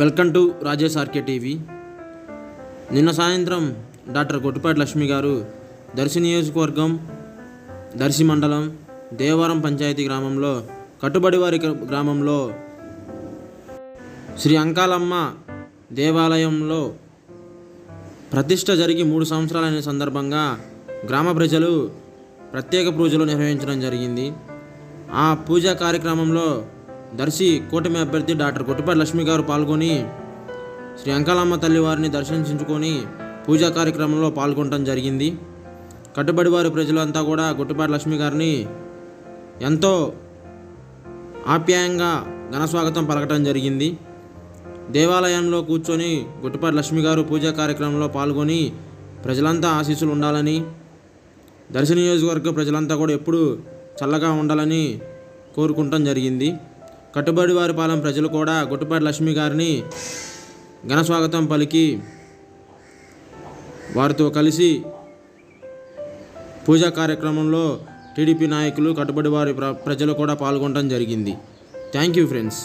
Welcome to Rajesh RK TV. నిన్న సాయంత్రం doctor Kottupati Lakshmi గారు దర్శి నియోజకవర్గం దర్శి మండలం దేవరం పంచాయతీ గ్రామంలో కట్టుబడి వారి గ్రామంలో శ్రీ అంకాలమ్మ దేవాలయంలో ప్రతిష్ట జరిగి మూడు సంవత్సరాలైన సందర్భంగా గ్రామ ప్రజలు ప్రత్యేక పూజలు నిర్వహించడం జరిగింది. ఆ పూజా కార్యక్రమంలో దర్శి కూటమి అభ్యర్థి డాక్టర్ కొట్టిపాటి లక్ష్మి గారు పాల్గొని శ్రీ అంకాలమ్మ తల్లివారిని దర్శించుకొని పూజా కార్యక్రమంలో పాల్గొనడం జరిగింది. కట్టుబడి వారి ప్రజలంతా కూడా గుట్టిపాటి లక్ష్మి గారిని ఎంతో ఆప్యాయంగా ఘనస్వాగతం పలకటం జరిగింది. దేవాలయంలో కూర్చొని గుట్టిపాటి లక్ష్మి గారు పూజా కార్యక్రమంలో పాల్గొని ప్రజలంతా ఆశీస్సులు ఉండాలని దర్శన నియోజకవర్గ ప్రజలంతా కూడా ఎప్పుడూ చల్లగా ఉండాలని కోరుకుంటం జరిగింది. కట్టుబడి వారి పాలెం ప్రజలు కూడా గుట్టుపాటి లక్ష్మి గారిని ఘన స్వాగతం పలికి వారితో కలిసి పూజా కార్యక్రమంలో టీడీపీ నాయకులు కట్టుబడి వారి ప్ర- ప్రజలు కూడా పాల్గొనడం జరిగింది. Thank you friends